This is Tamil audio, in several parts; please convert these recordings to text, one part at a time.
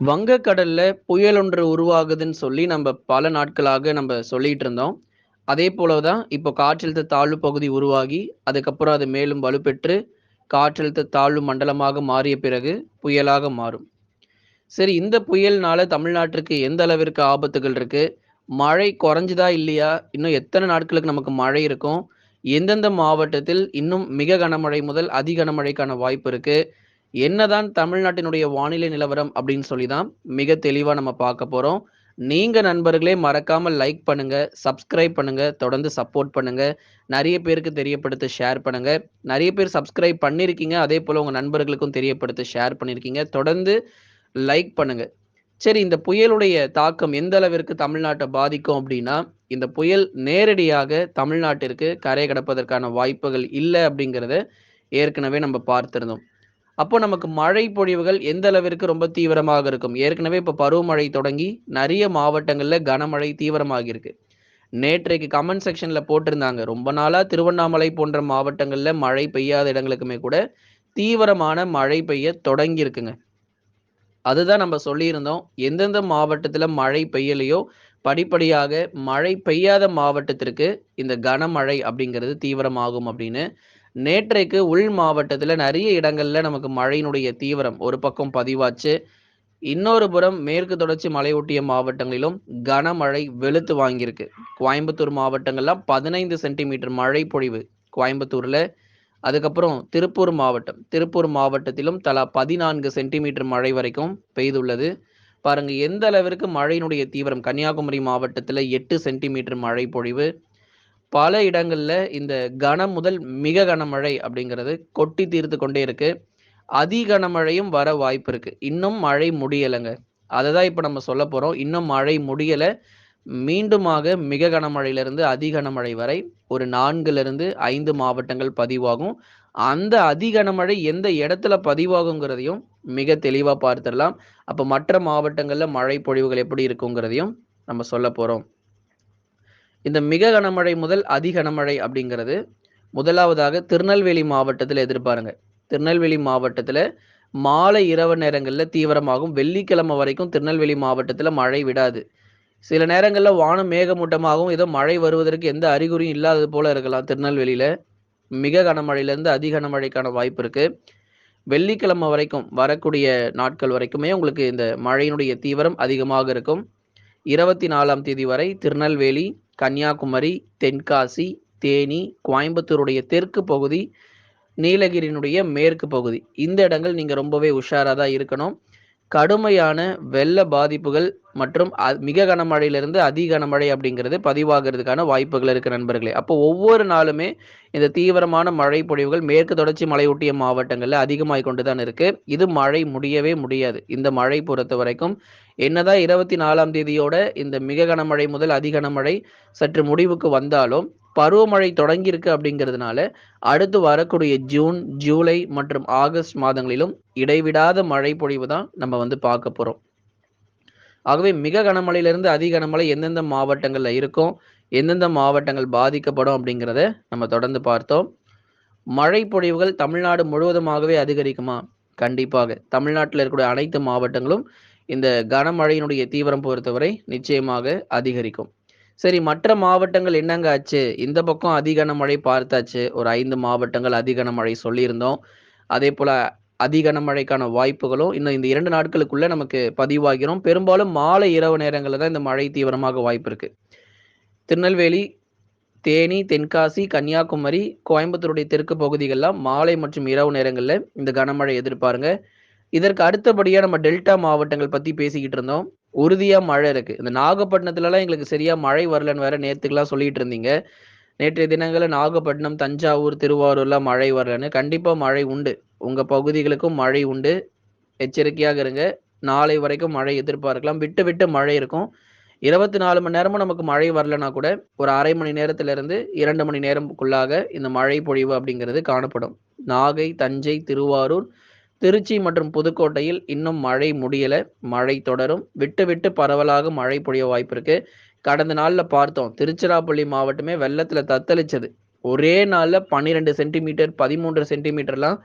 வங்கக்கடல்ல புயல் ஒன்று உருவாகுதுன்னு சொல்லி நம்ம பல நாட்களாக நம்ம சொல்லிட்டு இருந்தோம். அதே போலதான் இப்போ காற்றழுத்த தாழ்வு பகுதி உருவாகி, அதுக்கப்புறம் அது மேலும் வலுப்பெற்று காற்றழுத்த தாழ்வு மண்டலமாக மாறிய பிறகு புயலாக மாறும். சரி இந்த புயல்னால தமிழ்நாட்டிற்கு எந்த அளவிற்கு ஆபத்துகள் இருக்கு? மழை குறைஞ்சுதா இல்லையா? இன்னும் எத்தனை நாட்களுக்கு நமக்கு மழை இருக்கும்? எந்தெந்த மாவட்டத்தில் இன்னும் மிக கனமழை முதல் அதி கனமழைக்கான வாய்ப்பு இருக்குது என்னதான் தமிழ்நாட்டினுடைய வானிலை நிலவரம் அப்படின்னு சொல்லி தான் மிக தெளிவா நம்ம பார்க்க போறோம். நீங்க நண்பர்களே மறக்காம லைக் பண்ணுங்க, சப்ஸ்கிரைப் பண்ணுங்க, தொடர்ந்து சப்போர்ட் பண்ணுங்க. நிறைய பேருக்கு தெரியப்படுத்த ஷேர் பண்ணுங்க. நிறைய பேர் சப்ஸ்கிரைப் பண்ணியிருக்கீங்க. அதே போல உங்க நண்பர்களுக்கும் தெரியப்படுத்த ஷேர் பண்ணியிருக்கீங்க. தொடர்ந்து லைக் பண்ணுங்க. சரி இந்த புயலுடைய தாக்கம் எந்த அளவிற்கு தமிழ்நாட்டை பாதிக்கும் அப்படின்னா, இந்த புயல் நேரடியாக தமிழ்நாட்டிற்கு கரை கடப்பதற்கான வாய்ப்புகள் இல்லை அப்படிங்கிறத ஏற்கனவே நம்ம பார்த்திருந்தோம். அப்போ நமக்கு மழை பொழிவுகள் எந்த அளவிற்கு ரொம்ப தீவிரமாக இருக்கும்? ஏற்கனவே இப்ப பருவமழை தொடங்கி நிறைய மாவட்டங்கள்ல கனமழை தீவிரமாகியிருக்கு. நேற்றைக்கு கமெண்ட் செக்ஷன்ல போட்டிருந்தாங்க. ரொம்ப நாளா திருவண்ணாமலை போன்ற மாவட்டங்கள்ல மழை பெய்யாத இடங்களுக்குமே கூட தீவிரமான மழை பெய்ய தொடங்கியிருக்குங்க. அதுதான் நம்ம சொல்லியிருந்தோம். எந்தெந்த மாவட்டத்தில் மழை பெய்யலையோ, படிப்படியாக மழை பெய்யாத மாவட்டத்திற்கு இந்த கனமழை அப்படிங்கிறது தீவிரமாகும் அப்படின்னு. நேற்றைக்கு உள் மாவட்டத்தில் நிறைய இடங்கள்ல நமக்கு மழையினுடைய தீவிரம் ஒரு பக்கம் பதிவாச்சு. இன்னொரு புறம் மேற்கு தொடர்ச்சி மலையொட்டிய மாவட்டங்களிலும் கனமழை வெளுத்து வாங்கியிருக்கு. கோயம்புத்தூர் மாவட்டங்கள்லாம் 15 சென்டிமீட்டர் மழை பொழிவு கோயம்புத்தூர்ல. அதுக்கப்புறம் திருப்பூர் மாவட்டம். திருப்பூர் மாவட்டத்திலும் தலா 14 சென்டிமீட்டர் மழை வரைக்கும் பெய்துள்ளது. பாருங்க எந்த அளவிற்கு மழையினுடைய தீவிரம் கன்னியாகுமரி மாவட்டத்தில் எட்டு சென்டிமீட்டர் மழை பொழிவு. பல இடங்கள்ல இந்த கனம் முதல் மிக கனமழை அப்படிங்கிறது கொட்டி தீர்த்து கொண்டே இருக்கு. அதி கனமழையும் வர வாய்ப்பு இருக்கு. இன்னும் மழை முடியலங்க. அததான் இப்ப நம்ம சொல்ல போறோம். இன்னும் மழை முடியல. மீண்டுமாக மிக கனமழையிலிருந்து அதி கனமழை வரை ஒரு 4லிருந்து 5 மாவட்டங்கள் பதிவாகும். அந்த அதி கனமழை எந்த இடத்துல பதிவாகுங்கிறதையும் மிக தெளிவா பார்த்துடலாம் அப்ப மற்ற மாவட்டங்கள்ல மழை பொழிவுகள் எப்படி இருக்குங்கிறதையும் நம்ம சொல்ல போறோம். இந்த மிக கனமழை முதல் அதி கனமழை அப்படிங்கிறது முதலாவதாக திருநெல்வேலி மாவட்டத்தில் எதிர்பாருங்க. திருநெல்வேலி மாவட்டத்தில் மாலை இரவு நேரங்களில் தீவிரமாகும். வெள்ளிக்கிழமை வரைக்கும் திருநெல்வேலி மாவட்டத்தில் மழை விடாது. சில நேரங்களில் வானம் மேகமூட்டமாகவும், ஏதோ மழை வருவதற்கு எந்த அறிகுறியும் இல்லாதது போல இருக்கலாம் திருநெல்வேலியில் மிக கனமழையிலேருந்து அதி கனமழைக்கான வாய்ப்பு இருக்குது வெள்ளிக்கிழமை வரைக்கும் வரக்கூடிய நாட்கள் வரைக்குமே உங்களுக்கு இந்த மழையினுடைய தீவிரம் அதிகமாக இருக்கும். 24ஆம் தேதி வரை திருநெல்வேலி, கன்னியாகுமரி, தென்காசி, தேனி, கோயம்புத்தூருடைய தெற்கு பகுதி, நீலகிரியினுடைய மேற்கு பகுதி. இந்த இடங்கள் நீங்கள் ரொம்பவே உஷாராக தான் இருக்கணும். கடுமையான வெள்ள பாதிப்புகள் மற்றும் அ மிக கனமழையிலிருந்து அதி கனமழை அப்படிங்கிறது பதிவாகிறதுக்கான வாய்ப்புகள் இருக்கு நண்பர்களே. அப்போ ஒவ்வொரு நாளுமே இந்த தீவிரமான மழை பொழிவுகள் மேற்கு தொடர்ச்சி மலையொட்டிய மாவட்டங்களில் அதிகமாகிக் கொண்டு தான் இருக்கு. இது மழை முடியவே முடியாது. இந்த மழை பொறுத்த வரைக்கும் என்னதான் 24ஆம் தேதியோட இந்த மிக கனமழை முதல் அதி கனமழை சற்று முடிவுக்கு வந்தாலும், பருவமழை தொடங்கியிருக்கு அப்படிங்கிறதுனால, அடுத்து வரக்கூடிய ஜூன், ஜூலை மற்றும் ஆகஸ்ட் மாதங்களிலும் இடைவிடாத மழை பொழிவு தான் நம்ம வந்து பார்க்க போகிறோம் ஆகவே மிக கனமழையிலிருந்து அதிக கனமழை எந்தெந்த மாவட்டங்களில் இருக்கும், எந்தெந்த மாவட்டங்கள் பாதிக்கப்படும் அப்படிங்கிறத நம்ம தொடர்ந்து பார்த்தோம். மழை பொழிவுகள் தமிழ்நாடு முழுவதுமாகவே அதிகரிக்குமா? கண்டிப்பாக. தமிழ்நாட்டில் இருக்கக்கூடிய அனைத்து மாவட்டங்களும் இந்த கனமழையினுடைய தீவிரம் பொறுத்தவரை நிச்சயமாக அதிகரிக்கும். சரி மற்ற மாவட்டங்கள் என்னங்க ஆச்சு? இந்த பக்கம் அதி மழை பார்த்தாச்சு. ஒரு ஐந்து மாவட்டங்கள் அதி மழை சொல்லியிருந்தோம். அதேபோல அதி மழைக்கான வாய்ப்புகளும் இன்னும் இந்த இரண்டு நாட்களுக்குள்ள நமக்கு பதிவாகிறோம் பெரும்பாலும் மாலை இரவு நேரங்களில் தான் இந்த மழை தீவிரமாக வாய்ப்பு இருக்கு. திருநெல்வேலி, தேனி, தென்காசி, கன்னியாகுமரி, கோயம்புத்தூருடைய தெற்கு பகுதிகளெலாம் மாலை மற்றும் இரவு நேரங்களில் இந்த கனமழை எதிர்பாருங்க. இதற்கு அடுத்தபடியாக நம்ம டெல்டா மாவட்டங்கள் பற்றி பேசிக்கிட்டு இருந்தோம். உறுதியா மழை இருக்கு. இந்த நாகப்பட்டினத்துலலாம் எங்களுக்கு சரியா மழை வரலன்னு வேற நேத்துக்கெல்லாம் சொல்லிட்டு இருந்தீங்க. நேற்றைய தினங்களில் நாகப்பட்டினம், தஞ்சாவூர், திருவாரூர்லாம் மழை வரலன்னு. கண்டிப்பா மழை உண்டு. உங்க பகுதிகளுக்கும் மழை உண்டு. எச்சரிக்கையாக இருங்க. நாளை வரைக்கும் மழை எதிர்பார்க்கலாம். விட்டு விட்டு மழை இருக்கும். 24 மணி நேரமும் நமக்கு மழை வரலனா கூட, ஒரு அரை மணி நேரத்திலிருந்து இரண்டு மணி நேரம்க்குள்ளாக இந்த மழை பொழிவு அப்படிங்கிறது காணப்படும். நாகை, தஞ்சை, திருவாரூர், திருச்சி மற்றும் புதுக்கோட்டையில் இன்னும் மழை முடியல. மழை தொடரும். விட்டு விட்டு பரவலாக மழை பொழிய வாய்ப்பு இருக்கு. கடந்த நாள்ல பார்த்தோம். திருச்சிராப்பள்ளி மாவட்டமே வெள்ளத்துல தத்தளிச்சது. ஒரே நாள்ல 12 சென்டிமீட்டர், 13 சென்டிமீட்டர்லாம்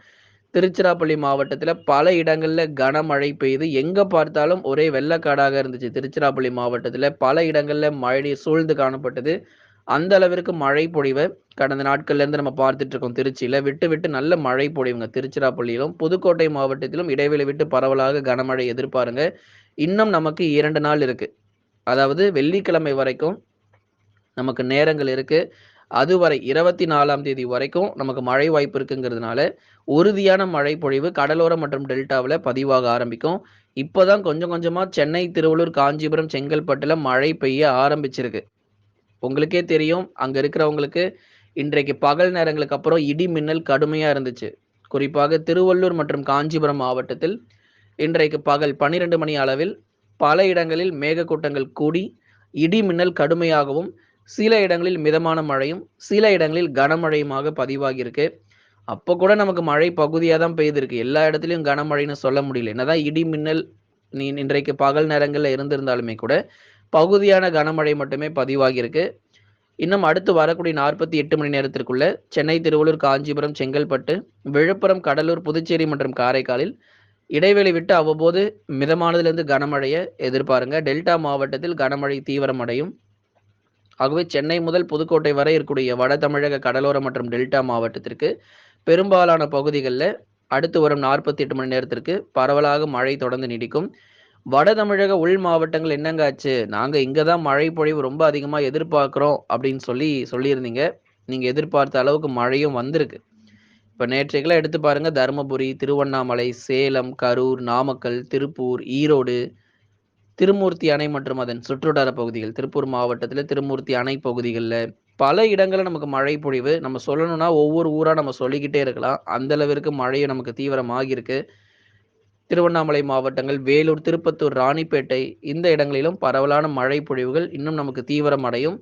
திருச்சிராப்பள்ளி மாவட்டத்தில் பல இடங்களில் கனமழை பெய்யுது எங்கே பார்த்தாலும் ஒரே வெள்ளக்காடாக இருந்துச்சு. திருச்சிராப்பள்ளி மாவட்டத்தில் பல இடங்களில் மழை சூழ்ந்து காணப்பட்டது. அந்த அளவிற்கு மழை பொழிவை கடந்த நாட்கள்ல இருந்து நம்ம பார்த்துட்டு இருக்கோம் திருச்சியில. விட்டு, விட்டு நல்ல மழை பொழிவுங்க திருச்சிராப்பள்ளியிலும், புதுக்கோட்டை மாவட்டத்திலும் இடைவெளி விட்டு பரவலாக கனமழை எதிர்பாருங்க. இன்னும் நமக்கு இரண்டு நாள் இருக்கு. அதாவது வெள்ளிக்கிழமை வரைக்கும் நமக்கு நேரங்கள் இருக்கு. அதுவரை 24ஆம் தேதி வரைக்கும் நமக்கு மழை வாய்ப்பு இருக்குங்கிறதுனால, உறுதியான மழை பொழிவு கடலோரம் மற்றும் டெல்டாவில் பதிவாக ஆரம்பிக்கும். இப்போதான் கொஞ்சம் கொஞ்சமாக சென்னை, திருவள்ளூர், காஞ்சிபுரம், செங்கல்பட்டில் மழை பெய்ய ஆரம்பிச்சிருக்கு. உங்களுக்கே தெரியும், அங்க இருக்கிறவங்களுக்கு இன்றைக்கு பகல் நேரங்களுக்கு அப்புறம் இடி, மின்னல் கடுமையா இருந்துச்சு. குறிப்பாக திருவள்ளூர் மற்றும் காஞ்சிபுரம் மாவட்டத்தில் இன்றைக்கு பகல் 12 மணி அளவில் பல இடங்களில் மேகக்கூட்டங்கள் கூடி, இடி, மின்னல் கடுமையாகவும், சில இடங்களில் மிதமான மழையும், சில இடங்களில் கனமழையுமாக பதிவாகியிருக்கு. அப்போ கூட நமக்கு மழை பகுதியாக தான் பெய்திருக்கு. எல்லா இடத்துலையும் கனமழைன்னு சொல்ல முடியல. என்னதான் இடி, மின்னல் நீ இன்றைக்கு பகல் நேரங்களில் இருந்திருந்தாலுமே கூட, பகுதியான கனமழை மட்டுமே பதிவாகியிருக்கு. இன்னும் அடுத்து வரக்கூடிய 48 மணி நேரத்திற்குள்ள சென்னை, திருவள்ளூர், காஞ்சிபுரம், செங்கல்பட்டு, விழுப்புரம், கடலூர், புதுச்சேரி மற்றும் காரைக்காலில் இடைவெளி விட்டு அவ்வப்போது மிதமானதிலிருந்து கனமழையை எதிர்பாருங்க. டெல்டா மாவட்டத்தில் கனமழை தீவிரமடையும். ஆகவே சென்னை முதல் புதுக்கோட்டை வரை இருக்கக்கூடிய வட தமிழக கடலோர மற்றும் டெல்டா மாவட்டத்திற்கு பெரும்பாலான பகுதிகளில் அடுத்து வரும் 48 மணி நேரத்திற்கு பரவலாக மழை தொடர்ந்து நீடிக்கும். வட தமிழக உள் மாவட்டங்கள் என்னங்க ஆச்சு? நாங்க இங்க தான் மழை பொழிவு ரொம்ப அதிகமா எதிர்பார்க்கிறோம் அப்படின்னு சொல்லி சொல்லியிருந்தீங்க. நீங்க எதிர்பார்த்த அளவுக்கு மழையும் வந்திருக்கு. இப்ப நேற்றைக்கெல்லாம் எடுத்து பாருங்க தருமபுரி திருவண்ணாமலை, சேலம், கரூர், நாமக்கல், திருப்பூர், ஈரோடு, திருமூர்த்தி அணை மற்றும் அதன் சுற்றுவட்டார பகுதிகள், திருப்பூர் மாவட்டத்தில் திருமூர்த்தி அணை பகுதிகளில் பல இடங்களில் நமக்கு மழை பொழிவு. நம்ம சொல்லணும்னா ஒவ்வொரு ஊராக நம்ம சொல்லிக்கிட்டே இருக்கலாம். அந்த அளவிற்கு மழையும் நமக்கு தீவிரமாகியிருக்கு. திருவண்ணாமலை மாவட்டங்கள், வேலூர், திருப்பத்தூர், ராணிப்பேட்டை இந்த இடங்களிலும் பரவலான மழை பொழிவுகள் இன்னும் நமக்கு தீவிரமடையும்.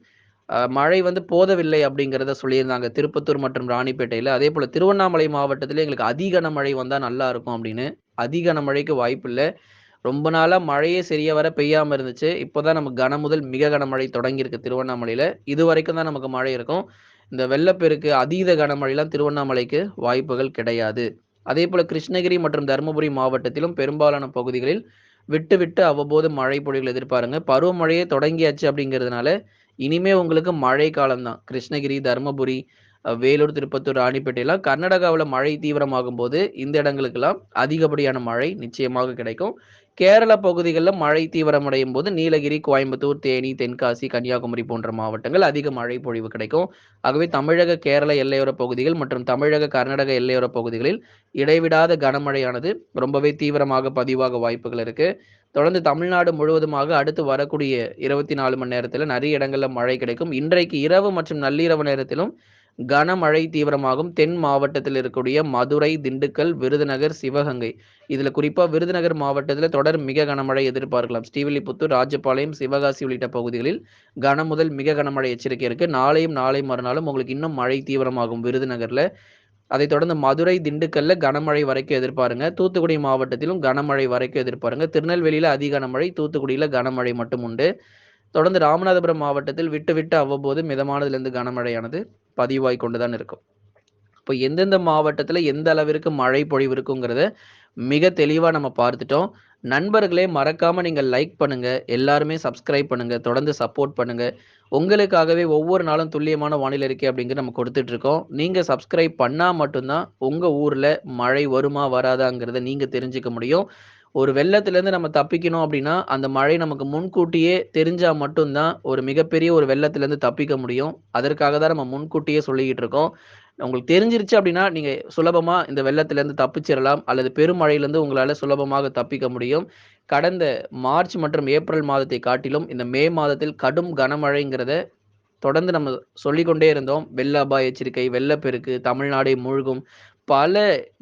மழை வந்து போதவில்லை அப்படிங்கிறத சொல்லியிருந்தாங்க திருப்பத்தூர் மற்றும் ராணிப்பேட்டையில் அதே போல் திருவண்ணாமலை மாவட்டத்தில் எங்களுக்கு அதிகன மழை வந்தால் நல்லா இருக்கும் அப்படின்னு. அதிகன மழைக்கு வாய்ப்பு இல்லை ரொம்ப நாளாக மழையே சரியாக வர பெய்யாமல் இருந்துச்சு. இப்போ தான் நமக்கு கன முதல் மிக கனமழை தொடங்கியிருக்கு திருவண்ணாமலையில் இது வரைக்கும் தான் நமக்கு மழை இருக்கும். இந்த வெள்ளப்பெருக்கு, அதீத கனமழைலாம் திருவண்ணாமலைக்கு வாய்ப்புகள் கிடையாது. அதே போல கிருஷ்ணகிரி மற்றும் தருமபுரி மாவட்டத்திலும் பெரும்பாலான பகுதிகளில் விட்டு, விட்டு அவ்வப்போது மழை பொழிகள் எதிர்பாருங்க. பருவமழையே தொடங்கியாச்சு அப்படிங்கிறதுனால, இனிமே உங்களுக்கு மழை காலம் தான். கிருஷ்ணகிரி, தர்மபுரி, வேலூர், திருப்பத்தூர், ராணிப்பேட்டையெல்லாம் கர்நாடகாவில் மழை தீவிரமாகும்போது, இந்த இடங்களுக்கெல்லாம் அதிகப்படியான மழை நிச்சயமாக கிடைக்கும். கேரள பகுதிகளில் மழை தீவிரமடையும் போது நீலகிரி, கோயம்புத்தூர், தேனி, தென்காசி, கன்னியாகுமரி போன்ற மாவட்டங்கள் அதிக மழை பொழிவு கிடைக்கும். ஆகவே தமிழக, கேரள எல்லையோர பகுதிகள் மற்றும் தமிழக, கர்நாடக எல்லையோர பகுதிகளில் இடைவிடாத கனமழையானது ரொம்பவே தீவிரமாக பதிவாக வாய்ப்புகள் இருக்கு. தொடர்ந்து தமிழ்நாடு முழுவதுமாக அடுத்து வரக்கூடிய 24 மணி நேரத்தில் நிறைய இடங்களில் மழை கிடைக்கும். இன்றைக்கு இரவு மற்றும் நள்ளிரவு நேரத்திலும் கனமழை தீவிரமாகும். தென் மாவட்டத்தில் இருக்கக்கூடிய மதுரை, திண்டுக்கல், விருதுநகர், சிவகங்கை இதில் குறிப்பாக விருதுநகர் மாவட்டத்தில் தொடர் மிக கனமழை எதிர்பார்க்கலாம். ஸ்ரீவில்லிபுத்தூர், ராஜபாளையம், சிவகாசி உள்ளிட்ட பகுதிகளில் கன முதல் மிக கனமழை எச்சரிக்கை இருக்கு. நாளையும், நாளை மறுநாளும் உங்களுக்கு இன்னும் மழை தீவிரமாகும் விருதுநகரில் அதைத் தொடர்ந்து மதுரை, திண்டுக்கல்ல கனமழை வரைக்கும் எதிர்பாருங்க. தூத்துக்குடி மாவட்டத்திலும் கனமழை வரைக்கும் எதிர்பாருங்க. திருநெல்வேலியில் அதி கனமழை, தூத்துக்குடியில் கனமழை மட்டும் உண்டு. தொடர்ந்து ராமநாதபுரம் மாவட்டத்தில் விட்டு, விட்டு அவ்வப்போது மிதமானதுலேருந்து கனமழையானது பதிவாய் கொண்டு தான் இருக்கும். இப்போ எந்தெந்த மாவட்டத்தில் எந்த அளவிற்கு மழை பொழிவு இருக்குங்கிறத மிக தெளிவாக நம்ம பார்த்துட்டோம். நண்பர்களே மறக்காம நீங்க லைக் பண்ணுங்க. எல்லாருமே சப்ஸ்கிரைப் பண்ணுங்க. தொடர்ந்து சப்போர்ட் பண்ணுங்க. உங்களுக்காகவே ஒவ்வொரு நாளும் துல்லியமான வானிலை இருக்கே அப்படிங்கிற நம்ம கொடுத்துட்டு இருக்கோம். நீங்க சப்ஸ்கிரைப் பண்ணா மட்டும்தான் உங்க ஊர்ல மழை வருமா? வராதாங்கிறத நீங்க தெரிஞ்சுக்க முடியும். ஒரு வெள்ளத்திலேருந்து நம்ம தப்பிக்கணும் அப்படின்னா, அந்த மழை நமக்கு முன்கூட்டியே தெரிஞ்சா மட்டும்தான் ஒரு மிகப்பெரிய ஒரு வெள்ளத்திலேருந்து தப்பிக்க முடியும். அதற்காக தான் நம்ம முன்கூட்டியே சொல்லிக்கிட்டு இருக்கோம். உங்களுக்கு தெரிஞ்சிருச்சு அப்படின்னா, நீங்க சுலபமா இந்த வெள்ளத்திலேருந்து தப்பிச்சிடலாம் அல்லது பெருமழையிலிருந்து உங்களால சுலபமாக தப்பிக்க முடியும். கடந்த மார்ச் மற்றும் ஏப்ரல் மாதத்தை காட்டிலும் இந்த மே மாதத்தில் கடும் கனமழைங்கிறத தொடர்ந்து நம்ம சொல்லிக்கொண்டே இருந்தோம். வெள்ள அபாய எச்சரிக்கை, வெள்ளப்பெருக்கு, தமிழ்நாடே மூழ்கும். பல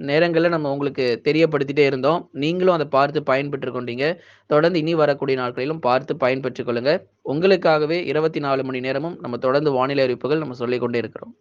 நேரங்களில் நம்ம உங்களுக்கு தெரியப்படுத்திட்டே இருந்தோம். நீங்களும் அதை பார்த்து பயன்பெற்று கொண்டீங்க. தொடர்ந்து இனி வரக்கூடிய நாட்களிலும் பார்த்து பயன்பெற்றுக் கொள்ளுங்க. உங்களுக்காகவே 24 மணி நேரமும் நம்ம தொடர்ந்து வானிலை அறிவிப்புகள் நம்ம சொல்லிக்கொண்டே இருக்கிறோம்.